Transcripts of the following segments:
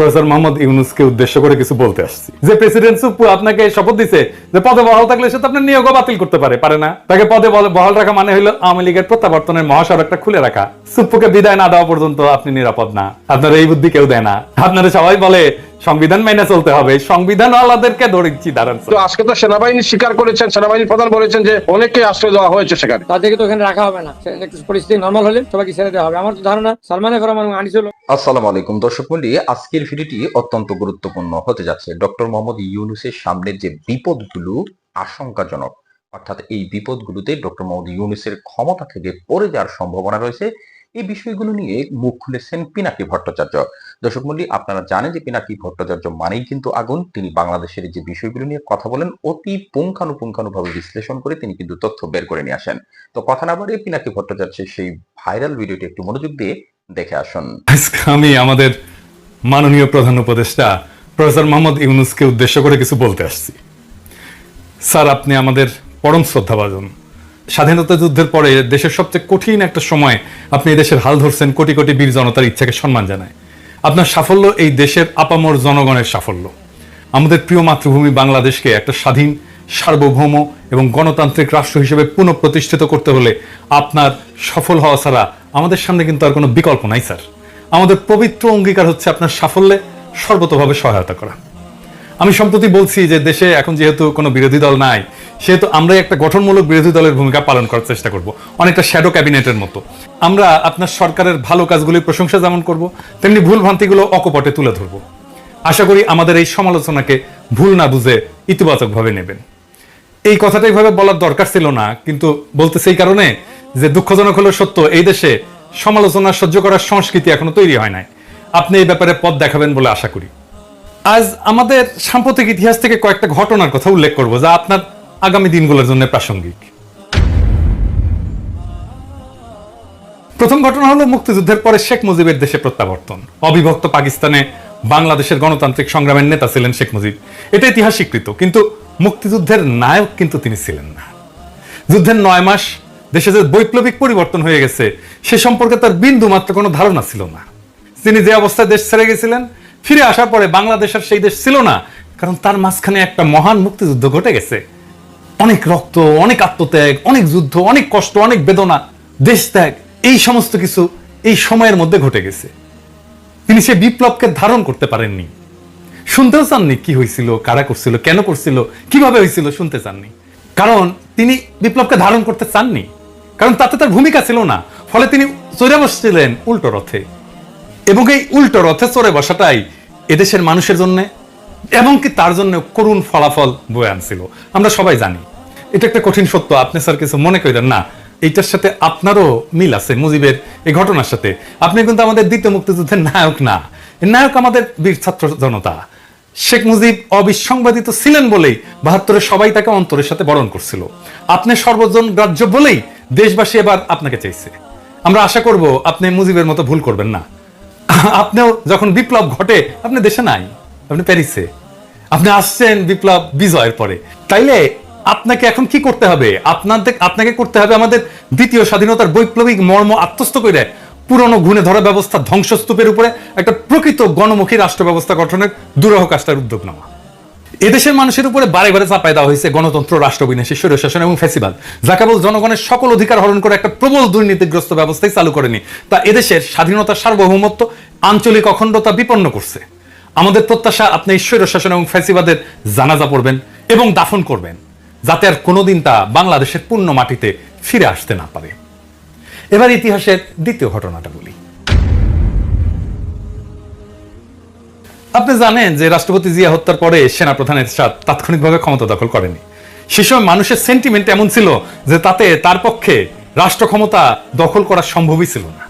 Professor Mohammad ইউনুসকে উদ্দেশ্য করে কিছু বলতে আসছি। যে প্রেসিডেন্ট আপনাকে শপথ দিছে যে পদে বহাল থাকলে সে তো আপনার নিয়োগও বাতিল করতে পারে পারে না। তাকে পদে বহাল রাখা মানে হলো আওয়ামী লীগের প্রত্যাবর্তনের মহাসড়কটা খুলে রাখা। সুপ্পুকে বিদায় না দেওয়া পর্যন্ত আপনি নিরাপদ না। আপনার এই বুদ্ধি কেউ দেয় না। আপনারা সবাই বলে সংবিধান মেনে চলতে হবে সংবিধান আলাদেরকে ধরেছি দাঁড়ান তো আজকে তো সেনাবাহিনী স্বীকার করেছেন সেনাবাহিনীর প্রধান বলেছেন যে অনেককে আশ্রয় দেওয়া হয়েছে সেখানে। তাদেরকে তো ওখানে রাখা হবে না। পরিস্থিতি নর্মাল হলে সবাইকে ছেড়ে দেওয়া হবে। আমার তো ধারণা সালমান এফ রহমান আনিসুল আসসালামু আলাইকুম দর্শক মন্ডলী আজকের ভিডিওটি অত্যন্ত গুরুত্বপূর্ণ হতে যাচ্ছে। ডক্টর মোহাম্মদ ইউনুসের সামনের যে বিপদগুলো আশঙ্কাজনক অর্থাৎ এই বিপদগুলোতে ডক্টর মোহাম্মদ ইউনুসের ক্ষমতা থেকে পড়ে যাওয়ার সম্ভাবনা রয়েছে এই বিষয়গুলো নিয়ে মুখ খুলেছেন পিনাকি ভট্টাচার্য। দর্শক মন্ডলী, আপনারা জানেন যে পিনাকি ভট্টাচার্য মানেই কিন্তু আগুন। তিনি বাংলাদেশের যে বিষয়গুলো নিয়ে কথা বলেন, অতি পুঙ্খানুপুঙ্খানুভাবে বিশ্লেষণ করে তিনি কিন্তু তথ্য বের করে নিয়ে আসেন। তো কথা না বাড়িয়ে পিনাকি ভট্টাচার্যের সেই ভাইরাল ভিডিওটি একটু মনোযোগ দিয়ে দেখে আসুন। আমি আমাদের মাননীয় প্রধান উপদেষ্টা প্রফেসর মোহাম্মদ ইউনুসকে উদ্দেশ্য করে কিছু বলতে আসছি। স্যার, আপনি আমাদের পরম শ্রদ্ধাভাজন। স্বাধীনতা যুদ্ধের পরে দেশের সবচেয়ে কঠিন একটা সময় আপনি এই দেশের হাল ধরছেন, কোটি কোটি বীর জনতার ইচ্ছাকে সম্মান জানায়। আপনার সাফল্য এই দেশের আপামর জনগণের সাফল্য। আমাদের প্রিয় মাতৃভূমি বাংলাদেশকে একটা স্বাধীন, সার্বভৌম এবং গণতান্ত্রিক রাষ্ট্র হিসেবে পুনঃপ্রতিষ্ঠিত করতে হলে আপনার সফল হওয়া ছাড়া আমাদের সামনে কিন্তু আর কোনো বিকল্প নাই, স্যার। আমাদের পবিত্র অঙ্গীকার হচ্ছে আপনার সাফল্যে সর্বতভাবে সহায়তা করা। আমি সম্প্রতি বলছি যে দেশে এখন যেহেতু কোনো বিরোধী দল নাই, সেহেতু আমরা একটা গঠনমূলক বিরোধী দলের ভূমিকা পালন করার চেষ্টা করব। অনেকটা শ্যাডো ক্যাবিনেটের মতো। আমরা আপনার সরকারের ভালো কাজগুলির প্রশংসা যেমন করব, তেমনি ভুল ভ্রান্তিগুলো অকপটে তুলে ধরব। আশা করি আমাদের এই সমালোচনাকে ভুল না বুঝে ইতিবাচকভাবে নেবেন। এই কথাটা এইভাবে বলার দরকার ছিল না, কিন্তু বলতে সেই কারণে যে দুঃখজনক হলো সত্য, এই দেশে সমালোচনা সহ্য করার সংস্কৃতি এখনও তৈরি হয় নাই। আপনি এই ব্যাপারে পথ দেখাবেন বলে আশা করি। আজ আমাদের সাম্প্রতিক ইতিহাস থেকে কয়েকটা ঘটনার কথা উল্লেখ করব যা আপনার আগামী দিনগুলোর জন্য প্রাসঙ্গিক। প্রথম ঘটনা হলো মুক্তিযুদ্ধের পরে শেখ মুজিবের দেশে প্রত্যাবর্তন। অবিভক্ত পাকিস্তানে বাংলাদেশের গণতান্ত্রিক সংগ্রামের নেতা ছিলেন শেখ মুজিব। এটা ইতিহাস স্বীকৃত কিন্তু মুক্তিযুদ্ধের নায়ক কিন্তু তিনি ছিলেন না। যুদ্ধের নয় মাস দেশে যে বৈপ্লবিক পরিবর্তন হয়ে গেছে, সে সম্পর্কে তার বিন্দু মাত্র কোনো ধারণা ছিল না। তিনি যে অবস্থায় দেশ ছেড়ে গেছিলেন ফিরে আসার পরে বাংলাদেশ আর সেই দেশ ছিল না, কারণ তার মাঝখানে একটা মহান মুক্তিযুদ্ধ ঘটে গেছে। অনেক রক্ত, অনেক আত্মত্যাগ, অনেক যুদ্ধ, অনেক কষ্ট, অনেক বেদনা, দেশ ত্যাগ, এই সমস্ত কিছু এই সময়ের মধ্যে ঘটে গেছে। তিনি সে বিপ্লবকে ধারণ করতে পারেননি। শুনতেও চাননি কি হয়েছিল, কারা করছিল, কেন করছিল, কীভাবে হয়েছিল, শুনতে চাননি। কারণ তিনি বিপ্লবকে ধারণ করতে চাননি। কারণ তাতে তার ভূমিকা ছিল না। ফলে তিনি চড়ে বসছিলেন উল্টো রথে। এবং এই উল্টো রথে চড়ে বসাটাই এদেশের মানুষের জন্য এমনকি তার জন্য করুণ ফলাফল বয়ে আনছিল। আমরা সবাই জানি। এটা একটা কঠিন সত্য। আপনি স্যার কিছু মনে করেন না। এইটার সাথে আপনারও মিল আছে মুজিবের এই ঘটনার সাথে। আপনি কিন্তু আমাদের দ্বিতীয় মুক্তিযুদ্ধের নায়ক না। নায়ক আমাদের বীর ছাত্র জনতা। শেখ মুজিব অবিসংবাদিত ছিলেন বলেই বাহাত্তরের সবাই তাকে অন্তরের সাথে বরণ করছিল। আপনি সর্বজন গ্রাহ্য বলেই দেশবাসী এবার আপনাকে চাইছে। আমরা আশা করব আপনি মুজিবের মতো ভুল করবেন না। আপনিও যখন বিপ্লব ঘটে, আপনি দেশে নাই, আপনি প্যারিসে। আপনি আসছেন বিপ্লব বিজয়ের পরে। তাইলে আপনাকে এখন কি করতে হবে? আপনাদের, আপনাকে করতে হবে আমাদের দ্বিতীয় স্বাধীনতার বৈপ্লবিক মর্ম আত্মস্থ করে পুরনো ঘুণে ধরা ব্যবস্থা ধ্বংসস্তূপের উপরে একটা প্রকৃত গণমুখী রাষ্ট্র ব্যবস্থা গঠনের দুরহ কাজটার উদ্যোগ নেওয়া এদেশের মানুষের উপরে বারে বারে চাপায় দেওয়া হয়েছে গণতন্ত্র, রাষ্ট্র বিনাশী স্বৈরশাসন এবং ফেসিবাল যা কেবল জনগণের সকল অধিকার হরণ করে একটা প্রবল দুর্নীতিগ্রস্ত ব্যবস্থাই চালু করেনি। তা এদেশের স্বাধীনতা সার্বভৌমত্ব আঞ্চলিক অখণ্ডতা বিপন্ন করছে। আমাদের প্রত্যাশা, আপনি এই স্বৈরশাসন এবং ফেসিবাদের জানাজা পড়বেন এবং দাফন করবেন, যাতে আর কোনোদিন তা বাংলাদেশের পূর্ণ মাটিতে ফিরে আসতে না পারে। এবার ইতিহাসের দ্বিতীয় ঘটনাটা বলি। আপনি জানেন যে রাষ্ট্রপতি জিয়া হত্যার পরে সেনাপ্রধানের সাথে তাৎক্ষণিকভাবে ক্ষমতা দখল করেনি। সে সময় মানুষের সেন্টিমেন্ট এমন ছিল যে তাতে তার পক্ষে রাষ্ট্র ক্ষমতা দখল করা সম্ভবই ছিল না।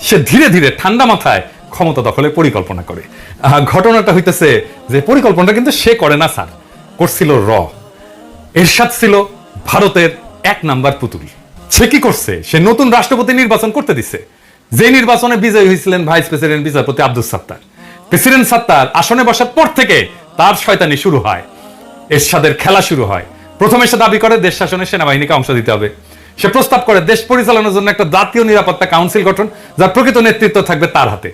সে ধীরে ধীরে ঠান্ডা মাথায় ক্ষমতা দখলের পরিকল্পনা করে। ঘটনাটা হইতেছে যে পরিকল্পনাটা কিন্তু সে করে না, স্যার। করছিল র। এরশাদ ছিল ভারতের এক নাম্বার পুতুল। সে কি করছে? সে নতুন রাষ্ট্রপতি নির্বাচন করতে দিছে। যে নির্বাচনে বিজয়ী হয়েছিলেন ভাইস প্রেসিডেন্ট বিচারপতি আব্দুল সাত্তার। প্রেসিডেন্ট সাত্তার আসনে বসার পর থেকে তার শয়তানি শুরু হয়। এরশাদের খেলা শুরু হয়। প্রথমে সে দাবি করে, দেশ শাসনে সেনাবাহিনীকে অংশ দিতে হবে। সে প্রস্তাব করে, দেশ পরিচালনার জন্য একটা জাতীয় নিরাপত্তা কাউন্সিল গঠন, যার প্রকৃত নেতৃত্ব থাকবে তার হাতে।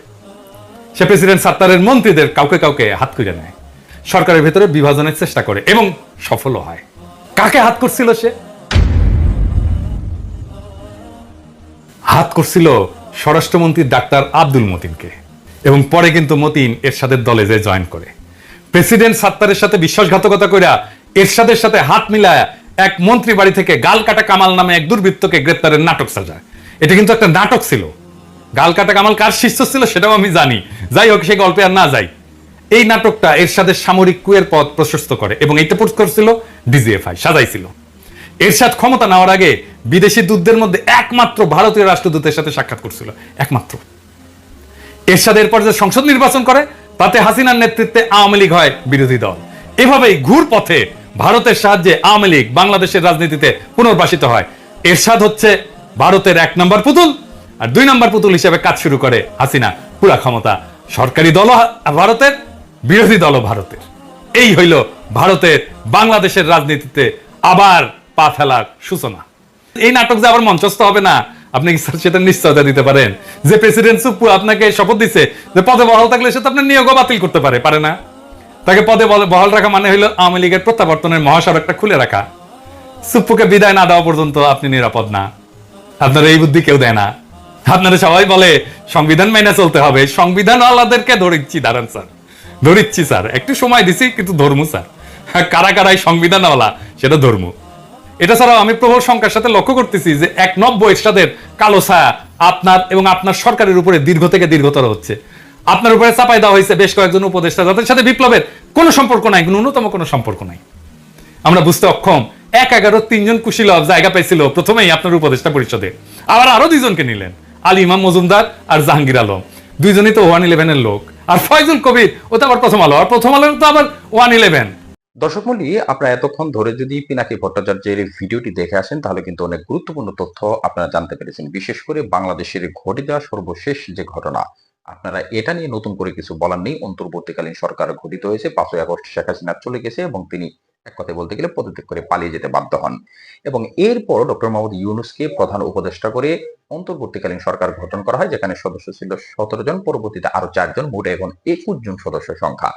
সে প্রেসিডেন্ট সাত্তারের মন্ত্রীদের কাউকে কাউকে হাত করে নেয়। সরকারের ভেতরে বিভাজনের চেষ্টা করে এবং সফলও হয়। কাকে হাত করছিল সে? হাত করছিল স্বরাষ্ট্রমন্ত্রী ডাক্তার আব্দুল মতিনকে। এবং পরে কিন্তু মতিন এরশাদের দলে যে জয়েন করে। প্রেসিডেন্ট সাত্তারের সাথে বিশ্বাসঘাতকতা কইরা এরশাদের সাথে হাত মিলায় এক মন্ত্রী বাড়ি থেকে গাল কাটা কামাল নামে এক দুর্বৃত্তকে গ্রেপ্তারের নাটক সাজায়। এটা কিন্তু একটা নাটক ছিল। গাল কাটা কামাল কার শিষ্য ছিল সেটাও আমি জানি। যাই হোক, সে গল্পে আর না যাই। এই নাটকটা এরশাদের সামরিক কুয়ের পথ প্রশস্ত করে এবং এইটা পোস্ট করছিল ডিজিএফআই, সাজাইছিল। এরশাদ ক্ষমতা নেওয়ার আগে বিদেশি দূতদের মধ্যে একমাত্র ভারতীয় রাষ্ট্রদূতের সাথে সাক্ষাৎ করছিল। একমাত্র। এরশাদ এরপর যে সংসদ নির্বাচন করে, তাতে হাসিনার নেতৃত্বে আওয়ামী লীগ হয় বিরোধী দল। এভাবেই ঘুর পথে ভারতের সাহায্যে আওয়ামী লীগ বাংলাদেশের রাজনীতিতে পুনর্বাসিত হয়। এরশাদ হচ্ছে ভারতের এক নম্বর পুতুল আর দুই নম্বর পুতুল হিসেবে কাজ শুরু করে হাসিনা। পুরা ক্ষমতা সরকারি দল ভারতের, বিরোধী দল ভারতের। এই হইল ভারতের বাংলাদেশের রাজনীতিতে আবার পা ফেলার সূচনা। এই নাটক যে আবার মঞ্চস্থ হবে না আপনি কি স্যার সেটা নিশ্চয়তা দিতে পারেন? যে প্রেসিডেন্ট আপনাকে শপথ দিচ্ছে যে পদে বহাল থাকলে সে তো আপনার নিয়োগও বাতিল করতে পারে পারে না? তাকে পদে বহাল রাখা মানে হইল আওয়ামী লীগের প্রত্যাবর্তনের মহাসড়কটা খুলে রাখা। সুপ্পুকে বিদায় না দেওয়া পর্যন্ত আপনি নিরাপদ না। আপনার এই বুদ্ধি কেউ দেয় না। আপনারা সবাই বলে, সংবিধান মেনে চলতে হবে। সংবিধান আলাদেরকে ধরিচ্ছি, দাঁড়ান স্যার। ধরিচ্ছি স্যার। একটু সময় দিছি, কিন্তু ধর্ম স্যার। কারা কারাই সংবিধান আলা সেটা ধর্ম। এটা ছাড়াও আমি প্রবল সংখ্যার সাথে লক্ষ্য করতেছি যে এক নব্য এরশাদের কালো ছায়া আপনার এবং আপনার সরকারের উপরে দীর্ঘ থেকে দীর্ঘতর হচ্ছে। আপনার উপরে চাপাই দেওয়া হয়েছে বেশ কয়েকজন উপদেষ্টা, যাদের সাথে বিপ্লবের কোনো সম্পর্ক নাই ন্যূনতম কোনো সম্পর্ক নাই। আমরা বুঝতে অক্ষম, এক এগারো তিনজন কুশীলভ জায়গা পেয়েছিল প্রথমেই আপনার উপদেষ্টা পরিষদে। আবার আরও দুইজনকে নিলেন, আলী ইমাম মজুমদার আর জাহাঙ্গীর আলম। দুইজনই তো ওয়ান ইলেভেনের লোক। আর ফয়জুল কবির, ও তো আবার প্রথম আলো, আর প্রথম আলো তো আবার ওয়ান ইলেভেন। দর্শক মন্ডলী, আপনারা এতক্ষণ ধরে যদি পিনাকি ভট্টাচার্যের ভিডিওটি দেখে আসেন, তাহলে কিন্তু অনেক গুরুত্বপূর্ণ তথ্য আপনারা জানতে পেরেছেন। বিশেষ করে বাংলাদেশের ঘটে দেওয়া সর্বশেষ যে ঘটনা, আপনারা এটা নিয়ে নতুন করে কিছু বলার নেই। অন্তর্বর্তীকালীন সরকার গঠিত হয়েছে, পাঁচই আগস্ট শেখ হাসিনা চলে গেছে এবং তিনি এক কথায় বলতে গেলে পদত্যাগ করে পালিয়ে যেতে বাধ্য হন। এবং এরপর ডক্টর মোহাম্মদ ইউনুসকে প্রধান উপদেষ্টা করে অন্তর্বর্তীকালীন সরকার গঠন করা হয়, যেখানে সদস্য ছিল সতেরো জন, পরবর্তীতে আরও চারজন, মোটে এখন একুশ জন সদস্য সংখ্যা।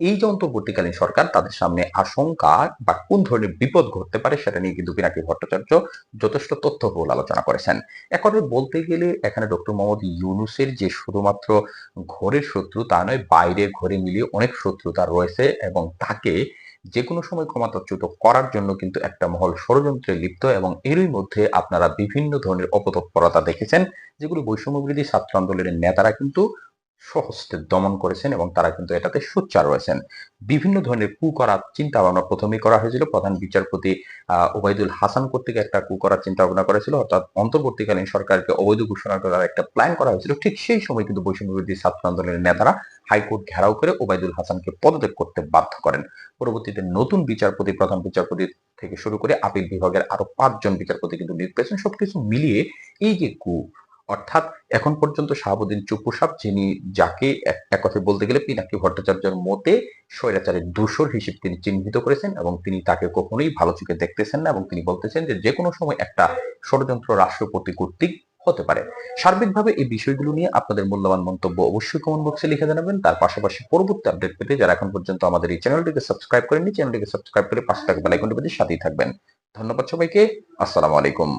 এই যে অন্তর্বর্তীকালীন সরকার তাদের সামনে আশঙ্কা বা কোন ধরনের বিপদ ঘটতে পারে সেটা নিয়ে কিন্তু পিনাকি ভট্টাচার্য যথেষ্ট তথ্যবহুল আলোচনা করেছেন। একবারে বলতে গেলে এখানে ডক্টর মোহাম্মদ ইউনুসের যে শুধুমাত্র ঘরের শত্রু তা নয় বাইরে ঘরে মিলিয়ে অনেক শত্রুতা রয়েছে এবং তাকে যে কোনো সময় ক্ষমতাচ্যুত করার জন্য কিন্তু একটা মহল ষড়যন্ত্রে লিপ্ত এবং এরই মধ্যে আপনারা বিভিন্ন ধরনের অপতৎপরতা দেখেছেন, যেগুলো বৈষম্যবিরোধী ছাত্র আন্দোলনের নেতারা কিন্তু সহস্তে দমন করেছেন এবং তারা কিন্তু এটাতে সোচ্চার রয়েছেন। বিভিন্ন ধরনের কু করার চিন্তা ভাবনা প্রথমেই করা হয়েছিল। প্রধান বিচারপতি ওবায়দুল হাসান কর্তৃক একটা কু করার চিন্তা ভাবনা করেছিল। অর্থাৎ অন্তর্বর্তীকালীন সরকারকে অবৈধ ঘোষণা করার একটা প্ল্যান করা হয়েছিল। ঠিক সেই সময় কিন্তু বৈষম্যবিরোধী ছাত্র আন্দোলনের নেতারা হাইকোর্ট ঘেরাও করে ওবায়দুল হাসানকে পদত্যাগ করতে বাধ্য করেন। পরবর্তীতে নতুন বিচারপতি, প্রধান বিচারপতি থেকে শুরু করে আপিল বিভাগের আরও পাঁচজন বিচারপতি কিন্তু নিয়োগ পেয়েছেন। সবকিছু মিলিয়ে এই যে কু অর্থাৎ এখন পর্যন্ত শাহাবুদ্দিন চুপ্পু সাহেব যিনি যাকে এক কথায় বলতে গেলে পিনাকি ভট্টাচার্যের মতে স্বৈরাচারের দূষর হিসেবে তিনি চিহ্নিত করেছেন এবং তিনি তাকে কখনোই ভালো চোখে দেখতেছেন না এবং তিনি বলতেছেন যে যে কোনো সময় একটা ষড়যন্ত্র রাষ্ট্রপতি কর্তৃক হতে পারে। সার্বিকভাবে এই বিষয়গুলো নিয়ে আপনাদের মূল্যবান মন্তব্য অবশ্যই কমেন্ট বক্সে লিখে জানাবেন। তার পাশাপাশি পরবর্তী আপডেট পেতে যারা এখন পর্যন্ত আমাদের এই চ্যানেলটিকে সাবস্ক্রাইব করেননি চ্যানেলটিকে সাবস্ক্রাইব করে পাশে থাকা বেলাইকনটি পেতে সাথেই থাকবেন। ধন্যবাদ সবাইকে। আসসালামু আলাইকুম।